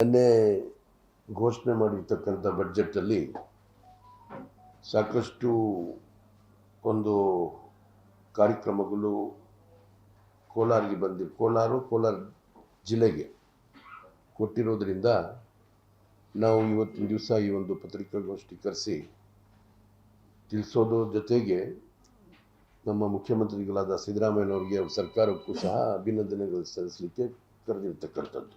ನಿನ್ನೆ ಘೋಷಣೆ ಮಾಡಿರ್ತಕ್ಕಂಥ ಬಡ್ಜೆಟಲ್ಲಿ ಸಾಕಷ್ಟು ಒಂದು ಕಾರ್ಯಕ್ರಮಗಳು ಕೋಲಾರಿಗೆ ಬಂದಿ, ಕೋಲಾರು, ಕೋಲಾರ ಜಿಲ್ಲೆಗೆ ಕೊಟ್ಟಿರೋದ್ರಿಂದ ನಾವು ಇವತ್ತಿನ ದಿವಸ ಈ ಒಂದು ಪತ್ರಿಕಾಗೋಷ್ಠಿ ಕರೆಸಿ ತಿಳಿಸೋದ್ರ ಜೊತೆಗೆ ನಮ್ಮ ಮುಖ್ಯಮಂತ್ರಿಗಳಾದ ಸಿದ್ದರಾಮಯ್ಯನವರಿಗೆ ಸರ್ಕಾರಕ್ಕೂ ಸಹ ಅಭಿನಂದನೆಗಳು ಸಲ್ಲಿಸಲಿಕ್ಕೆ ಕರೆದಿರ್ತಕ್ಕಂಥದ್ದು.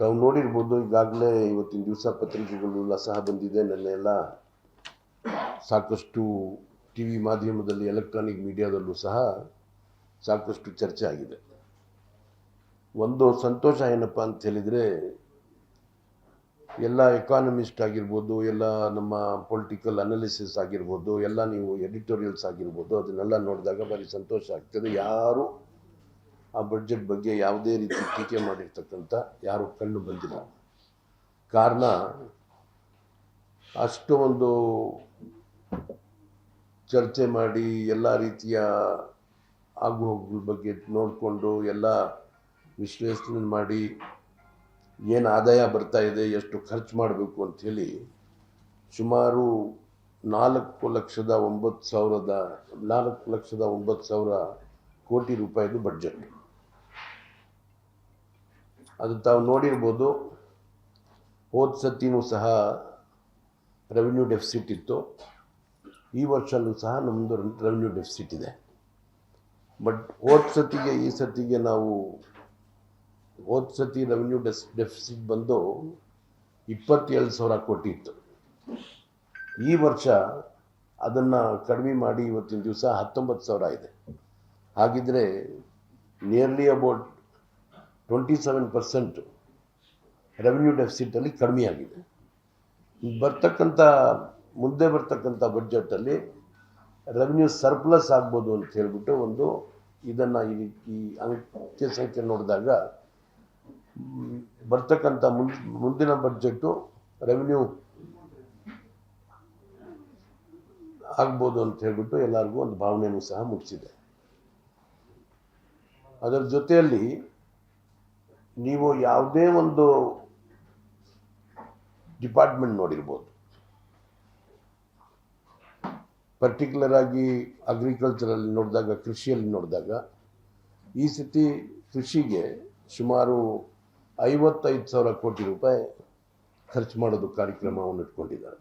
ತಾವು ನೋಡಿರ್ಬೋದು, ಈಗಾಗಲೇ ಇವತ್ತಿನ ದಿವಸ ಪತ್ರಿಕೆಗಳೆಲ್ಲ ಸಹ ಬಂದಿದೆ. ನನ್ನೆಲ್ಲ ಸಾಕಷ್ಟು ಟಿ ವಿ ಮಾಧ್ಯಮದಲ್ಲಿ ಎಲೆಕ್ಟ್ರಾನಿಕ್ ಮೀಡಿಯಾದಲ್ಲೂ ಸಹ ಸಾಕಷ್ಟು ಚರ್ಚೆ ಆಗಿದೆ. ಒಂದು ಸಂತೋಷ ಏನಪ್ಪ ಅಂತ ಹೇಳಿದರೆ, ಎಲ್ಲ ಎಕಾನಮಿಸ್ಟ್ ಆಗಿರ್ಬೋದು, ಎಲ್ಲ ನಮ್ಮ ಪೊಲಿಟಿಕಲ್ ಅನಾಲಿಸಿಸ್ ಆಗಿರ್ಬೋದು, ಎಲ್ಲ ನೀವು ಎಡಿಟೋರಿಯಲ್ಸ್ ಆಗಿರ್ಬೋದು, ಅದನ್ನೆಲ್ಲ ನೋಡಿದಾಗ ಭಾರಿ ಸಂತೋಷ ಆಗ್ತದೆ. ಯಾರು ಆ ಬಡ್ಜೆಟ್ ಬಗ್ಗೆ ಯಾವುದೇ ರೀತಿ ಟೀಕೆ ಮಾಡಿರ್ತಕ್ಕಂಥ ಯಾರು ಕಣ್ಣು ಬಂದಿಲ್ಲ. ಕಾರಣ ಅಷ್ಟು ಒಂದು ಚರ್ಚೆ ಮಾಡಿ ಎಲ್ಲ ರೀತಿಯ ಆಗುಹೋಗುಗಳ ಬಗ್ಗೆ ನೋಡಿಕೊಂಡು ಎಲ್ಲ ವಿಶ್ಲೇಷಣೆ ಮಾಡಿ ಏನು ಆದಾಯ ಬರ್ತಾ ಇದೆ, ಎಷ್ಟು ಖರ್ಚು ಮಾಡಬೇಕು ಅಂಥೇಳಿ ಸುಮಾರು ನಾಲ್ಕು ಲಕ್ಷದ ಒಂಬತ್ತು ಸಾವಿರದ ನಾಲ್ಕು ಲಕ್ಷದ ಒಂಬತ್ತು ಸಾವಿರ ಕೋಟಿ ರೂಪಾಯಿದು ಬಡ್ಜೆಟ್ ಅದು ತಾವು ನೋಡಿರ್ಬೋದು, ಹೋದ ಸತಿನೂ ಸಹ ರೆವಿನ್ಯೂ ಡೆಫಿಸಿಟ್ ಇತ್ತು. ಈ ವರ್ಷವೂ ಸಹ ನಮ್ಮದು ರೆವಿನ್ಯೂ ಡೆಫಿಸಿಟ್ ಇದೆ. ಬಟ್ ಹೋದ ಸತಿಗೆ, ಈ ಸತಿಗೆ ನಾವು ಹೋದ ಸತಿ ರೆವಿನ್ಯೂ ಡೆಸ್ ಡೆಫಿಸಿಟ್ ಬಂದು ಇಪ್ಪತ್ತೇಳು ಸಾವಿರ ಕೋಟಿ ಇತ್ತು. ಈ ವರ್ಷ ಅದನ್ನು ಕಡಿಮೆ ಮಾಡಿ ಇವತ್ತಿನ ದಿವಸ ಹತ್ತೊಂಬತ್ತು ಸಾವಿರ ಇದೆ. ಹಾಗಿದ್ರೆ nearly about twenty seven percent revenue ಡೆಫಿಸಿಟಲ್ಲಿ ಕಡಿಮೆ ಆಗಿದೆ. ಈಗ ಬರ್ತಕ್ಕಂಥ ಮುಂದೆ ಬರ್ತಕ್ಕಂಥ ಬಡ್ಜೆಟಲ್ಲಿ ರೆವಿನ್ಯೂ ಸರ್ಪ್ಲಸ್ ಆಗ್ಬೋದು ಅಂತ ಹೇಳ್ಬಿಟ್ಟು ಒಂದು ಇದನ್ನು ಈ ಈ ಅಂಕೆ ಸಂಖ್ಯೆ ನೋಡಿದಾಗ ಬರ್ತಕ್ಕಂಥ ಮುಂದಿನ ಬಡ್ಜೆಟ್ಟು ರೆವಿನ್ಯೂ ಆಗ್ಬೋದು ಅಂತ ಹೇಳ್ಬಿಟ್ಟು ಎಲ್ಲರಿಗೂ ಒಂದು ಭಾವನೆಯನ್ನು ಸಹ ಮುಟ್ಟಿಸಿದೆ ಅದರ ಜೊತೆಯಲ್ಲಿ ನೀವು ಯಾವುದೇ ಒಂದು ಡಿಪಾರ್ಟ್ಮೆಂಟ್ ನೋಡಿರ್ಬೋದು. ಪರ್ಟಿಕ್ಯುಲರ್ ಆಗಿ ಅಗ್ರಿಕಲ್ಚರಲ್ಲಿ ನೋಡಿದಾಗ, ಕೃಷಿಯಲ್ಲಿ ನೋಡಿದಾಗ, ಈ ಸತಿ ಕೃಷಿಗೆ ಸುಮಾರು ಐವತ್ತೈದು ಸಾವಿರ ಕೋಟಿ ರೂಪಾಯಿ ಖರ್ಚು ಮಾಡೋದು ಕಾರ್ಯಕ್ರಮವನ್ನು ಇಟ್ಕೊಂಡಿದ್ದಾರೆ.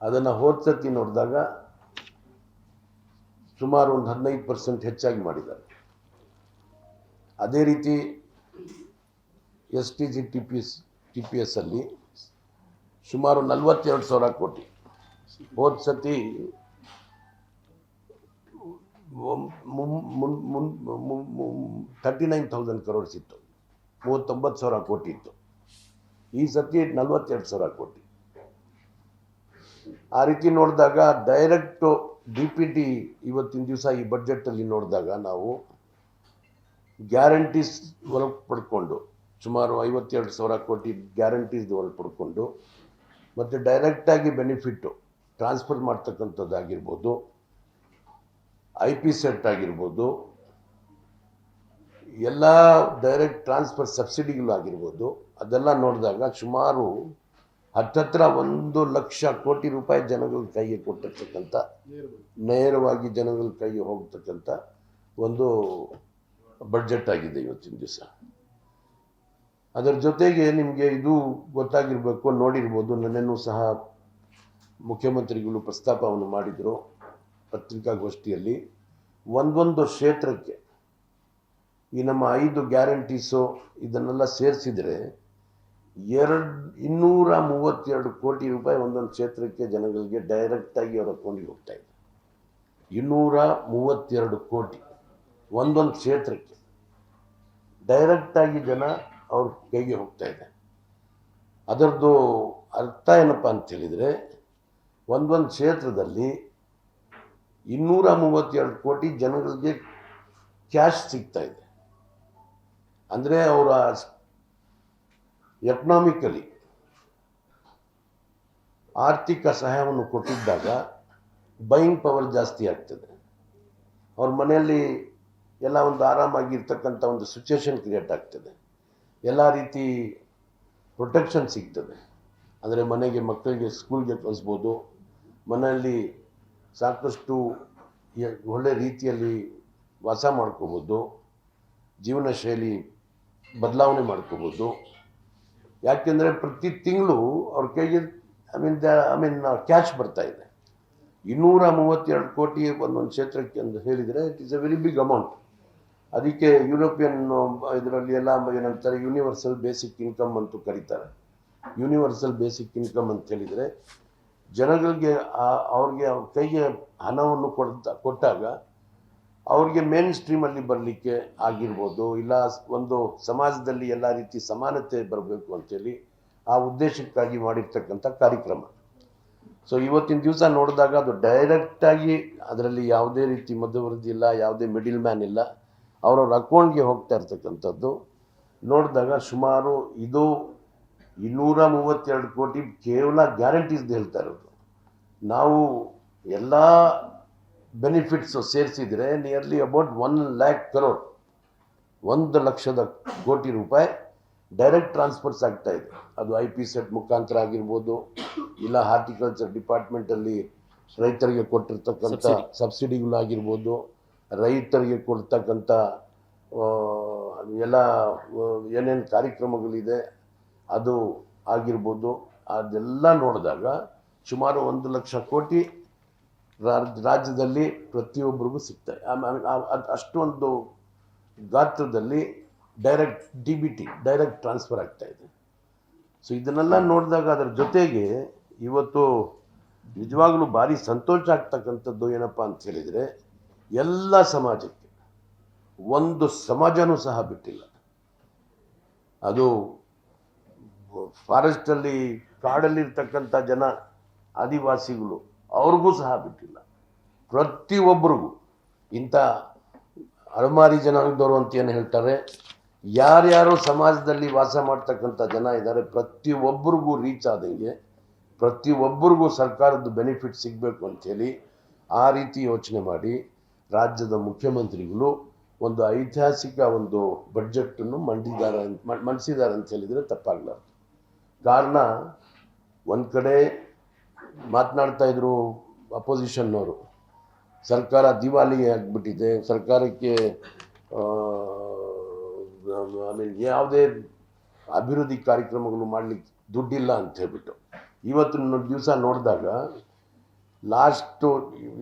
ಅದನ್ನು ಹೋದ ಸತಿ ನೋಡಿದಾಗ ಸುಮಾರು ಒಂದು ಹದಿನೈದು ಪರ್ಸೆಂಟ್ ಹೆಚ್ಚಾಗಿ ಮಾಡಿದ್ದಾರೆ. ಅದೇ ರೀತಿ S T G T P S T P S ಅಲ್ಲಿ ಸುಮಾರು ನಲವತ್ತೆರಡು ಸಾವಿರ ಕೋಟಿ. ಹೋದ ಸತಿ ತರ್ಟಿ ನೈನ್ ತೌಸಂಡ್ ಕರೋಡ್ಸ್ ಇತ್ತು. ಮೂವತ್ತೊಂಬತ್ತು ಸಾವಿರ ಕೋಟಿ ಇತ್ತು. ಈ ಸತಿ ನಲವತ್ತೆರಡು ಸಾವಿರ ಕೋಟಿ. ಆ ರೀತಿ ನೋಡಿದಾಗ ಡೈರೆಕ್ಟು ಡಿ ಪಿ ಟಿ ಇವತ್ತಿನ ದಿವಸ ಈ ಬಡ್ಜೆಟಲ್ಲಿ ನೋಡಿದಾಗ ನಾವು ಗ್ಯಾರಂಟೀಸ್ ಹೊರಗೆ ಪಡ್ಕೊಂಡು ಸುಮಾರು ಐವತ್ತೆರಡು ಸಾವಿರ ಕೋಟಿ ಗ್ಯಾರಂಟೀಸ್ ಪಡ್ಕೊಂಡು, ಮತ್ತು ಡೈರೆಕ್ಟಾಗಿ ಬೆನಿಫಿಟ್ಟು ಟ್ರಾನ್ಸ್ಫರ್ ಮಾಡ್ತಕ್ಕಂಥದ್ದಾಗಿರ್ಬೋದು ಐ ಪಿ ಸೆಟ್ ಆಗಿರ್ಬೋದು, ಎಲ್ಲ ಡೈರೆಕ್ಟ್ ಟ್ರಾನ್ಸ್ಫರ್ ಸಬ್ಸಿಡಿಗಳಾಗಿರ್ಬೋದು ಅದೆಲ್ಲ ನೋಡಿದಾಗ ಸುಮಾರು ಹತ್ತತ್ರ ಒಂದು ಲಕ್ಷ ಕೋಟಿ ರೂಪಾಯಿ ಜನಗಳ ಕೈಗೆ ಕೊಟ್ಟಿರ್ತಕ್ಕಂಥ, ನೇರವಾಗಿ ಜನಗಳ ಕೈಗೆ ಹೋಗ್ತಕ್ಕಂಥ ಒಂದು ಬಡ್ಜೆಟ್ ಆಗಿದೆ ಇವತ್ತಿನ ದಿವಸ. ಅದರ ಜೊತೆಗೆ ನಿಮಗೆ ಇದು ಗೊತ್ತಾಗಿರಬೇಕು ನೋಡಿರ್ಬೋದು. ನನ್ನನ್ನು ಸಹ ಮುಖ್ಯಮಂತ್ರಿಗಳು ಪ್ರಸ್ತಾಪವನ್ನು ಮಾಡಿದರು ಪತ್ರಿಕಾಗೋಷ್ಠಿಯಲ್ಲಿ. ಒಂದೊಂದು ಕ್ಷೇತ್ರಕ್ಕೆ ಈ ನಮ್ಮ ಐದು ಗ್ಯಾರಂಟೀಸು ಇದನ್ನೆಲ್ಲ ಸೇರಿಸಿದರೆ ಎರಡು, ಇನ್ನೂರ ಮೂವತ್ತೆರಡು ಕೋಟಿ ರೂಪಾಯಿ ಒಂದೊಂದು ಕ್ಷೇತ್ರಕ್ಕೆ ಜನಗಳಿಗೆ ಡೈರೆಕ್ಟಾಗಿ ಅವರ ಅಕೌಂಟಿಗೆ ಹೋಗ್ತಾ ಇದೆ ಇನ್ನೂರ ಮೂವತ್ತೆರಡು ಕೋಟಿ ಒಂದೊಂದು ಕ್ಷೇತ್ರಕ್ಕೆ. ಡೈರೆಕ್ಟಾಗಿ ಜನ ಅವ್ರ ಕೈಗೆ ಹೋಗ್ತಾ ಇದೆ. ಅದರದ್ದು ಅರ್ಥ ಏನಪ್ಪ ಅಂತ ಹೇಳಿದರೆ, ಒಂದೊಂದು ಕ್ಷೇತ್ರದಲ್ಲಿ ಇನ್ನೂರ ಮೂವತ್ತೆರಡು ಕೋಟಿ ಜನಗಳಿಗೆ ಕ್ಯಾಶ್ ಸಿಗ್ತಾ ಇದೆ. ಅಂದರೆ ಅವರ ಎಕನಾಮಿಕಲಿ ಆರ್ಥಿಕ ಸಹಾಯವನ್ನು ಕೊಟ್ಟಿದ್ದಾಗ ಬೈಯಿಂಗ್ ಪವರ್ ಜಾಸ್ತಿ ಆಗ್ತದೆ. ಅವ್ರ ಮನೆಯಲ್ಲಿ ಎಲ್ಲ ಒಂದು ಆರಾಮಾಗಿರ್ತಕ್ಕಂಥ ಒಂದು ಸಿಚುವೇಷನ್ ಕ್ರಿಯೇಟ್ ಆಗ್ತದೆ. ಎಲ್ಲ ರೀತಿ ಪ್ರೊಟೆಕ್ಷನ್ ಸಿಗ್ತದೆ. ಅಂದರೆ ಮನೆಗೆ ಮಕ್ಕಳಿಗೆ ಸ್ಕೂಲ್ಗೆ ಕಳಿಸ್ಬೋದು. ಮನೆಯಲ್ಲಿ ಸಾಕಷ್ಟು ಒಳ್ಳೆ ರೀತಿಯಲ್ಲಿ ವಾಸ ಮಾಡ್ಕೋಬೋದು. ಜೀವನ ಶೈಲಿ ಬದಲಾವಣೆ ಮಾಡ್ಕೋಬೋದು. ಯಾಕೆಂದರೆ ಪ್ರತಿ ತಿಂಗಳು ಅವ್ರ ಕೈಗೆ I mean the I mean cash ಬರ್ತಾ ಇದೆ. ಇನ್ನೂರ ಮೂವತ್ತೆರಡು ಕೋಟಿ ಒಂದೊಂದು ಕ್ಷೇತ್ರಕ್ಕೆ ಅಂತ ಹೇಳಿದರೆ it is a very big amount ಅದಕ್ಕೆ ಯುರೋಪಿಯನ್ ಇದರಲ್ಲಿ ಎಲ್ಲ ಏನಂತಾರೆ ಯೂನಿವರ್ಸಲ್ ಬೇಸಿಕ್ ಇನ್ಕಮ್ ಅಂತೂ ಕರೀತಾರೆ. ಯೂನಿವರ್ಸಲ್ ಬೇಸಿಕ್ ಇನ್ಕಮ್ ಅಂತ ಹೇಳಿದರೆ, ಜನಗಳಿಗೆ ಅವ್ರಿಗೆ ಅವ್ರ ಕೈಗೆ ಹಣವನ್ನು ಕೊಡ್ತಾ, ಕೊಟ್ಟಾಗ ಅವ್ರಿಗೆ ಮೇನ್ ಸ್ಟ್ರೀಮಲ್ಲಿ ಬರಲಿಕ್ಕೆ ಆಗಿರ್ಬೋದು, ಇಲ್ಲ ಒಂದು ಸಮಾಜದಲ್ಲಿ ಎಲ್ಲ ರೀತಿ ಸಮಾನತೆ ಬರಬೇಕು ಅಂತೇಳಿ ಆ ಉದ್ದೇಶಕ್ಕಾಗಿ ಮಾಡಿರ್ತಕ್ಕಂಥ ಕಾರ್ಯಕ್ರಮ. ಸೊ ಇವತ್ತಿನ ದಿವಸ ನೋಡಿದಾಗ ಅದು ಡೈರೆಕ್ಟಾಗಿ ಅದರಲ್ಲಿ ಯಾವುದೇ ರೀತಿ ಮಧ್ಯವರ್ತಿ ಇಲ್ಲ, ಯಾವುದೇ ಮಿಡಿಲ್ ಮ್ಯಾನ್ ಇಲ್ಲ. ಅವರವ್ರ ಅಕೌಂಟ್ಗೆ ಹೋಗ್ತಾ ಇರ್ತಕ್ಕಂಥದ್ದು. ನೋಡಿದಾಗ ಸುಮಾರು ಇದು ಇನ್ನೂರ ಮೂವತ್ತೆರಡು ಕೋಟಿ ಕೇವಲ ಗ್ಯಾರಂಟೀಸ್ ಹೇಳ್ತಾ ಇರೋದು. ನಾವು ಎಲ್ಲ ಬೆನಿಫಿಟ್ಸು ಸೇರಿಸಿದರೆ nearly about one lakh crore ಒಂದು ಲಕ್ಷದ ಕೋಟಿ ರೂಪಾಯಿ ಡೈರೆಕ್ಟ್ ಟ್ರಾನ್ಸ್ಫರ್ಸ್ ಆಗ್ತಾ ಇದೆ. ಅದು ಐ ಪಿ ಸೆಟ್ ಮುಖಾಂತರ ಆಗಿರ್ಬೋದು ಇಲ್ಲ ಹಾರ್ಟಿಕಲ್ಚರ್ ಡಿಪಾರ್ಟ್ಮೆಂಟಲ್ಲಿ ರೈತರಿಗೆ ಕೊಟ್ಟಿರ್ತಕ್ಕಂಥ ಸಬ್ಸಿಡಿಗಳಾಗಿರ್ಬೋದು ರೈತರಿಗೆ ಕೊಡ್ತಕ್ಕಂಥ ಎಲ್ಲ ಏನೇನು ಕಾರ್ಯಕ್ರಮಗಳಿದೆ, ಅದು ಆಗಿರ್ಬೋದು, ಅದೆಲ್ಲ ನೋಡಿದಾಗ ಸುಮಾರು ಒಂದು ಲಕ್ಷ ಕೋಟಿ ರಾಜ್ಯದಲ್ಲಿ ಪ್ರತಿಯೊಬ್ಬರಿಗೂ ಸಿಗ್ತದೆ. ಆಮೇಲೆ ಅಷ್ಟೊಂದು ಗಾತ್ರದಲ್ಲಿ direct D B T, direct transfer ಆಗ್ತಾ ಇದೆ. ಸೊ, ಇದನ್ನೆಲ್ಲ ನೋಡಿದಾಗ ಅದರ ಜೊತೆಗೆ ಇವತ್ತು ನಿಜವಾಗ್ಲೂ ಭಾರಿ ಸಂತೋಷ ಆಗ್ತಕ್ಕಂಥದ್ದು ಏನಪ್ಪ ಅಂತ ಹೇಳಿದರೆ ಎಲ್ಲ ಸಮಾಜಕ್ಕೆ. ಒಂದು ಸಮಾಜನೂ ಸಹ ಬಿಟ್ಟಿಲ್ಲ. ಅದು ಫಾರೆಸ್ಟಲ್ಲಿ, ಕಾಡಲ್ಲಿರ್ತಕ್ಕಂಥ ಜನ, ಆದಿವಾಸಿಗಳು, ಅವ್ರಿಗೂ ಸಹ ಬಿಟ್ಟಿಲ್ಲ. ಪ್ರತಿಯೊಬ್ಬರಿಗೂ. ಇಂಥ ಅಲಮಾರಿ ಜನಾಂಗದವರು ಅಂತ ಏನು ಹೇಳ್ತಾರೆ, ಯಾರ್ಯಾರು ಸಮಾಜದಲ್ಲಿ ವಾಸ ಮಾಡ್ತಕ್ಕಂಥ ಜನ ಇದ್ದಾರೆ, ಪ್ರತಿಯೊಬ್ಬರಿಗೂ ರೀಚ್ ಆದಂಗೆ, ಪ್ರತಿಯೊಬ್ಬರಿಗೂ ಸರ್ಕಾರದ ಬೆನಿಫಿಟ್ ಸಿಗಬೇಕು ಅಂಥೇಳಿ ಆ ರೀತಿ ಯೋಚನೆ ಮಾಡಿ ರಾಜ್ಯದ ಮುಖ್ಯಮಂತ್ರಿಗಳು ಒಂದು ಐತಿಹಾಸಿಕ ಒಂದು ಬಡ್ಜೆಟನ್ನು ಮಂಡಿದ್ದಾರೆ ಮಂಡಿಸಿದ್ದಾರೆ ಅಂತ ಹೇಳಿದರೆ ತಪ್ಪಾಗಲಾರ್ದು. ಕಾರಣ ಒಂದು ಕಡೆ ಮಾತನಾಡ್ತಾ ಇದ್ರು ಅಪೋಸಿಷನ್ನವರು ಸರ್ಕಾರ ದಿವಾಳಿ ಆಗಿಬಿಟ್ಟಿದೆ. ಸರ್ಕಾರಕ್ಕೆ ಮೀನ್ ಯಾವುದೇ ಅಭಿವೃದ್ಧಿ ಕಾರ್ಯಕ್ರಮಗಳು ಮಾಡಲಿಕ್ಕೆ ದುಡ್ಡಿಲ್ಲ ಅಂತ ಹೇಳ್ಬಿಟ್ಟು. ಇವತ್ತಿನ ದಿವಸ ನೋಡಿದಾಗ ಲಾಸ್ಟು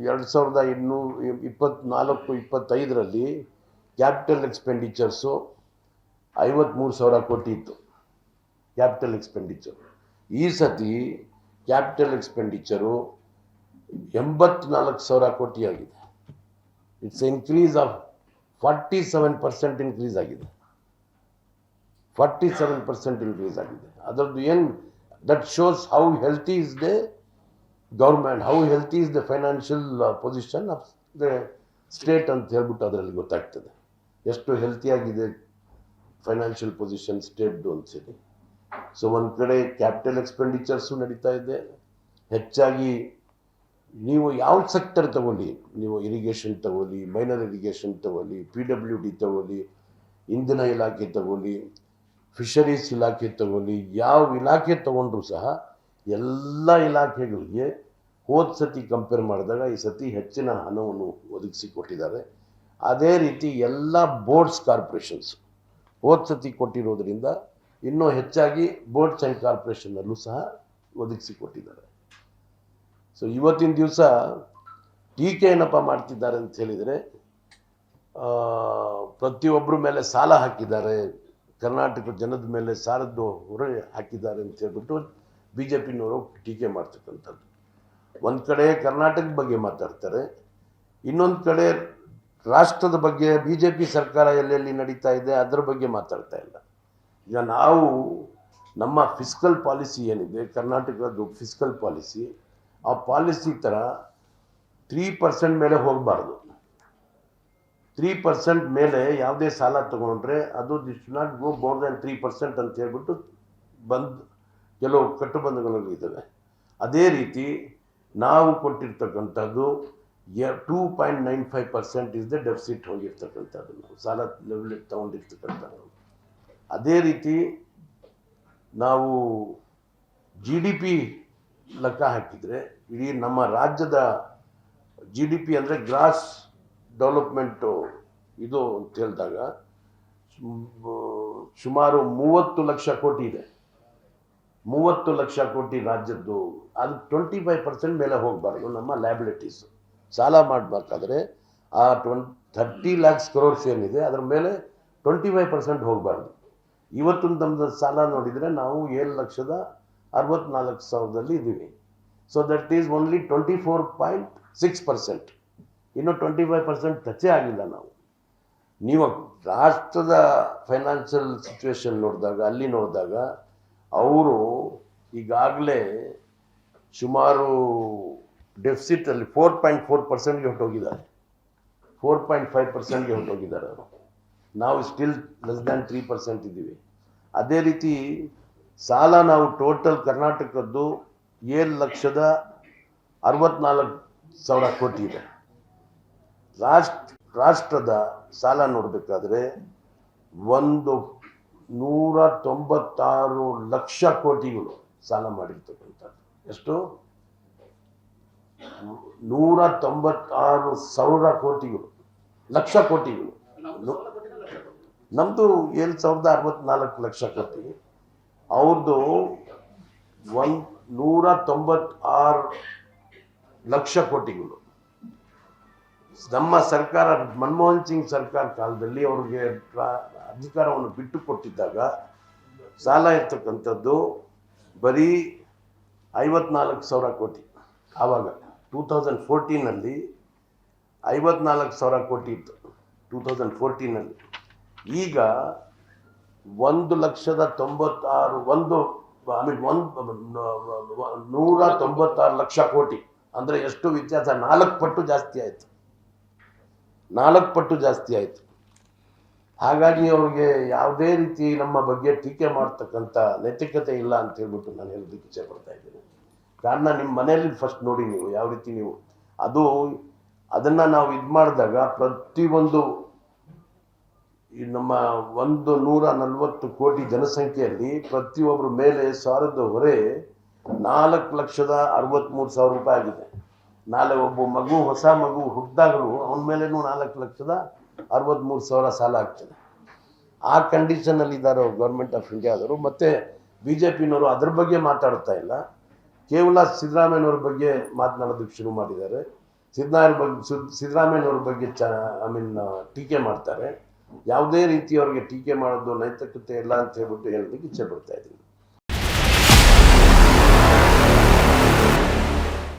ಎರಡು ಸಾವಿರದ ಇನ್ನೂರು ಇಪ್ಪತ್ತ್ನಾಲ್ಕು ಇಪ್ಪತ್ತೈದರಲ್ಲಿ ಕ್ಯಾಪಿಟಲ್ ಎಕ್ಸ್ಪೆಂಡಿಚರ್ಸು ಐವತ್ತ್ಮೂರು ಸಾವಿರ ಕೋಟಿ ಇತ್ತು. Capital expenditure. ಈ ಸತಿ ಕ್ಯಾಪಿಟಲ್ ಎಕ್ಸ್ಪೆಂಡಿಚರು ಎಂಬತ್ನಾಲ್ಕು ಸಾವಿರ ಕೋಟಿ ಆಗಿದೆ. It's increase of forty seven percent increase ಆಗಿದೆ. ಫಾರ್ಟಿ ಸೆವೆನ್ ಪರ್ಸೆಂಟ್ ಇನ್ಕ್ರೀಸ್ ಆಗಿದೆ. ಅದರದ್ದು ಏನು that shows how healthy is the government how healthy is the financial position of the state ಅಂತ ಹೇಳ್ಬಿಟ್ಟು ಅದರಲ್ಲಿ ಗೊತ್ತಾಗ್ತದೆ. ಎಷ್ಟು ಹೆಲ್ತಿಯಾಗಿದೆ ಫೈನಾನ್ಷಿಯಲ್ ಪೊಸಿಷನ್ ಸ್ಟೇಟ್ದು ಅಂತೇಳಿ ಸೊ ಒಂದು ಕಡೆ ಕ್ಯಾಪಿಟಲ್ ಎಕ್ಸ್ಪೆಂಡಿಚರ್ಸು ನಡೀತಾ ಇದೆ. ಹೆಚ್ಚಾಗಿ ನೀವು ಯಾವ ಸೆಕ್ಟರ್ ತಗೊಳ್ಳಿ? ನೀವು ಇರಿಗೇಷನ್ ತಗೊಳ್ಳಿ ಮೈನರ್ ಇರಿಗೇಷನ್ ತಗೊಳ್ಳಿ ಪಿ ಡಬ್ಲ್ಯೂ ಡಿ ತಗೊಳ್ಳಿ, ಇಂಧನ ಇಲಾಖೆ ತಗೊಳ್ಳಿ ಫಿಶರೀಸ್ ಇಲಾಖೆ ತಗೊಳ್ಳಿ, ಯಾವ ಇಲಾಖೆ ತಗೊಂಡ್ರೂ ಸಹ ಎಲ್ಲ ಇಲಾಖೆಗಳಿಗೆ ಹೋದ ಸತಿ ಕಂಪೇರ್ ಮಾಡಿದಾಗ ಈ ಸತಿ ಹೆಚ್ಚಿನ ಹಣವನ್ನು ಒದಗಿಸಿ ಕೊಟ್ಟಿದ್ದಾರೆ ಅದೇ ರೀತಿ ಎಲ್ಲ ಬೋರ್ಡ್ಸ್ ಕಾರ್ಪೊರೇಷನ್ಸ್ ಹೋದ ಸತಿ ಕೊಟ್ಟಿರೋದ್ರಿಂದ ಇನ್ನೂ ಹೆಚ್ಚಾಗಿ ಬೋರ್ಡ್ಸ್ ಆ್ಯಂಡ್ ಕಾರ್ಪೊರೇಷನ್ನಲ್ಲೂ ಸಹ ಒದಗಿಸಿ ಕೊಟ್ಟಿದ್ದಾರೆ ಸೊ ಇವತ್ತಿನ ದಿವಸ ಟೀಕೆ ಏನಪ್ಪ ಮಾಡ್ತಿದ್ದಾರೆ ಅಂತ ಹೇಳಿದರೆ ಪ್ರತಿಯೊಬ್ಬರ ಮೇಲೆ ಸಾಲ ಹಾಕಿದ್ದಾರೆ. ಕರ್ನಾಟಕ ಜನದ ಮೇಲೆ ಸಾಲದ್ದು ಹೊರೆ ಹಾಕಿದ್ದಾರೆ ಅಂತ ಹೇಳ್ಬಿಟ್ಟು ಬಿ ಜೆ ಪಿನವರು ಟೀಕೆ ಮಾಡ್ತಕ್ಕಂಥದ್ದು. ಒಂದು ಕಡೆ ಕರ್ನಾಟಕದ ಬಗ್ಗೆ ಮಾತಾಡ್ತಾರೆ, ಇನ್ನೊಂದು ಕಡೆ ರಾಷ್ಟ್ರದ ಬಗ್ಗೆ ಬಿ ಜೆ ಪಿ ಸರ್ಕಾರ ಎಲ್ಲೆಲ್ಲಿ ನಡೀತಾ ಇದೆ ಅದರ ಬಗ್ಗೆ ಮಾತಾಡ್ತಾ ಇಲ್ಲ. ಈಗ ನಾವು ನಮ್ಮ ಫಿಸ್ಕಲ್ ಪಾಲಿಸಿ ಏನಿದೆ, ಕರ್ನಾಟಕದ್ದು ಫಿಸ್ಕಲ್ ಪಾಲಿಸಿ, ಆ ಪಾಲಿಸಿ ಥರ ತ್ರೀ ಪರ್ಸೆಂಟ್ ಮೇಲೆ ಹೋಗಬಾರ್ದು. ತ್ರೀ ಪರ್ಸೆಂಟ್ ಮೇಲೆ ಯಾವುದೇ ಸಾಲ ತಗೊಂಡ್ರೆ ಅದು this not go more than three percent ಅಂತ ಹೇಳ್ಬಿಟ್ಟು ಬಂದ್ ಕೆಲವು ಕಟ್ಟುಬಂಧಗಳಿದ್ದಾವೆ ಅದೇ ರೀತಿ ನಾವು ಕೊಟ್ಟಿರ್ತಕ್ಕಂಥದ್ದು two point nine five percent is the deficit ಹೋಗಿರ್ತಕ್ಕಂಥದ್ದು ನಾವು. ಸಾಲ ಲೆವೆಲ್ ತಗೊಂಡಿರ್ತಕ್ಕಂಥದ್ದು. ಅದೇ ರೀತಿ ನಾವು ಜಿ ಡಿ ಪಿ ಲೆಕ್ಕ ಹಾಕಿದರೆ ಇಡೀ ನಮ್ಮ ರಾಜ್ಯದ ಜಿ ಡಿ ಪಿ ಅಂದರೆ ಗ್ರಾಸ್ ಡೆವಲಪ್ಮೆಂಟು ಇದು ಅಂತ ಹೇಳಿದಾಗ ಸುಮ್- ಸುಮಾರು ಮೂವತ್ತು ಲಕ್ಷ ಕೋಟಿ ಇದೆ. ಮೂವತ್ತು ಲಕ್ಷ ಕೋಟಿ ರಾಜ್ಯದ್ದು, ಅದು ಟ್ವೆಂಟಿ ಫೈವ್ ಪರ್ಸೆಂಟ್ ಮೇಲೆ ಹೋಗಬಾರ್ದು, ನಮ್ಮ ಲ್ಯಾಬಿಲಿಟೀಸ್ ಸಾಲ ಮಾಡಬೇಕಾದ್ರೆ ಆ ಟ್ವೆನ್ ಥರ್ಟಿ ಲ್ಯಾಕ್ಸ್ ಕ್ರೋರ್ಸ್ ಏನಿದೆ, ಅದರ ಮೇಲೆ ಟ್ವೆಂಟಿ ಫೈವ್ ಪರ್ಸೆಂಟ್ ಹೋಗಬಾರ್ದು. ಇವತ್ತು ನಮ್ಮದು ಸಾಲ ನೋಡಿದರೆ ನಾವು ಏಳು ಲಕ್ಷದ ಅರವತ್ನಾಲ್ಕು ಸಾವಿರದಲ್ಲಿ ಇದ್ದೀವಿ. So that is only twenty four point six percent ಇನ್ನು ಟ್ವೆಂಟಿ ಫೈವ್ ಪರ್ಸೆಂಟ್ ಟಚೇ ಆಗಿಲ್ಲ ನಾವು. ನೀವು ರಾಷ್ಟ್ರದ ಫೈನಾನ್ಷಿಯಲ್ ಸಿಚುವೇಶನ್ ನೋಡಿದಾಗ, ಅಲ್ಲಿ ನೋಡಿದಾಗ ಅವರು ಈಗಾಗಲೇ ಸುಮಾರು ಡೆಫಿಸಿಟಲ್ಲಿ ಫೋರ್ ಪಾಯಿಂಟ್ ಫೋರ್ ಪರ್ಸೆಂಟ್ಗೆ ಹೊರಟೋಗಿದ್ದಾರೆ. ಫೋರ್ ಪಾಯಿಂಟ್ ಫೈವ್ ಪರ್ಸೆಂಟ್ಗೆ ಹೊರಟೋಗಿದ್ದಾರೆ ಅವರು. ನಾವು still less than three percent ಇದ್ದೀವಿ. ಅದೇ ರೀತಿ ಸಾಲ ನಾವು ಟೋಟಲ್ ಕರ್ನಾಟಕದ್ದು ಏಳು ಲಕ್ಷದ ಅರವತ್ನಾಲ್ಕು ಸಾವಿರ ಕೋಟಿ ಇದೆ. ರಾಷ್ಟ್ರ, ರಾಷ್ಟ್ರದ ಸಾಲ ನೋಡಬೇಕಾದ್ರೆ ಒಂದು ನೂರ ತೊಂಬತ್ತಾರು ಲಕ್ಷ ಕೋಟಿಗಳು ಸಾಲ ಮಾಡಿರ್ತಕ್ಕಂಥದ್ದು. ಎಷ್ಟು? ನೂರ ತೊಂಬತ್ತಾರು ಸಾವಿರ ಕೋಟಿಗಳು ಲಕ್ಷ ಕೋಟಿಗಳು. ನಮ್ಮದು ಏಳು ಸಾವಿರದ ಅರವತ್ನಾಲ್ಕು ಲಕ್ಷ ಕೋಟಿ ಅವ್ರದ್ದು ಒನ್ ನೂರ ತೊಂಬತ್ತಾರು ಲಕ್ಷ ಕೋಟಿಗಳು. ನಮ್ಮ ಸರ್ಕಾರ ಮನಮೋಹನ್ ಸಿಂಗ್ ಸರ್ಕಾರ ಕಾಲದಲ್ಲಿ ಅವ್ರಿಗೆ ಅಧಿಕಾರವನ್ನು ಬಿಟ್ಟು ಕೊಟ್ಟಿದ್ದಾಗ ಸಾಲ ಇರ್ತಕ್ಕಂಥದ್ದು ಬರೀ ಐವತ್ನಾಲ್ಕು ಸಾವಿರ ಕೋಟಿ. ಆವಾಗ ಟೂ ತೌಸಂಡ್ ಫೋರ್ಟೀನಲ್ಲಿ ಐವತ್ನಾಲ್ಕು ಸಾವಿರ ಕೋಟಿ ಇತ್ತು ಟೂ ತೌಸಂಡ್ ಫೋರ್ಟೀನಲ್ಲಿ ಈಗ ಒಂದು ಲಕ್ಷದ ತೊಂಬತ್ತಾರು, ಒಂದು ಐ ಮೀನ್ ಒಂದು, ನೂರ ತೊಂಬತ್ತಾರು ಲಕ್ಷ ಕೋಟಿ. ಅಂದರೆ ಎಷ್ಟು ವ್ಯತ್ಯಾಸ? ನಾಲ್ಕು ಪಟ್ಟು ಜಾಸ್ತಿ ಆಯಿತು. ನಾಲ್ಕು ಪಟ್ಟು ಜಾಸ್ತಿ ಆಯಿತು. ಹಾಗಾಗಿ ಅವ್ರಿಗೆ ಯಾವುದೇ ರೀತಿ ನಮ್ಮ ಬಗ್ಗೆ ಟೀಕೆ ಮಾಡ್ತಕ್ಕಂಥ ನೈತಿಕತೆ ಇಲ್ಲ ಅಂತ ಹೇಳ್ಬಿಟ್ಟು ನಾನು ಹೇಳೋದಕ್ಕೆ ಇಚ್ಛೆ ಪಡ್ತಾ ಇದ್ದೀನಿ. ಕಾರಣ ನಿಮ್ಮ ಮನೆಯಲ್ಲಿ ಫಸ್ಟ್ ನೋಡಿ ನೀವು ಯಾವ ರೀತಿ ನೀವು. ಅದು ಅದನ್ನು ನಾವು ಇದು ಮಾಡಿದಾಗ ಪ್ರತಿಯೊಂದು ಈ ನಮ್ಮ ಒಂದು ನೂರ ನಲವತ್ತು ಕೋಟಿ ಜನಸಂಖ್ಯೆಯಲ್ಲಿ ಪ್ರತಿಯೊಬ್ಬರ ಮೇಲೆ ಸಾವಿರದ ಹೊರೆ ನಾಲ್ಕು ಲಕ್ಷದ ಅರವತ್ತ್ಮೂರು ಸಾವಿರ ರೂಪಾಯಿ ಆಗಿದೆ. ನಾಳೆ ಒಬ್ಬ ಮಗು, ಹೊಸ ಮಗು ಹುಟ್ಟಿದಾಗಲೂ ಅವನ ಮೇಲೆ ನಾಲ್ಕು ಲಕ್ಷದ ಅರವತ್ತ್ಮೂರು ಸಾವಿರ ಸಾಲ ಆಗ್ತದೆ. ಆ ಕಂಡೀಷನಲ್ಲಿ ಇದ್ದಾರೆ ಗೌರ್ಮೆಂಟ್ ಆಫ್ ಇಂಡಿಯಾದವರು ಮತ್ತು ಬಿ ಜೆ ಪಿನವರು ಅದ್ರ ಬಗ್ಗೆ ಮಾತಾಡ್ತಾ ಇಲ್ಲ. ಕೇವಲ ಸಿದ್ದರಾಮಯ್ಯನವ್ರ ಬಗ್ಗೆ ಮಾತನಾಡೋದಕ್ಕೆ ಶುರು ಮಾಡಿದ್ದಾರೆ. ಸಿದ್ದರಾಮಯ್ಯ ಬಗ್ಗೆ ಸಿದ್ದರಾಮಯ್ಯನವ್ರ ಬಗ್ಗೆ ಚ ಐ ಮೀನ್ ಟೀಕೆ ಮಾಡ್ತಾರೆ. ಯಾವುದೇ ರೀತಿ ಅವ್ರಿಗೆ ಟೀಕೆ ಮಾಡೋದು ನೈತಿಕತೆ ಇಲ್ಲ ಅಂತ ಹೇಳ್ಬಿಟ್ಟು ಹೇಳೋದಕ್ಕೆ ಇಚ್ಛೆ ಪಡ್ತಾ ಇದ್ದೀನಿ.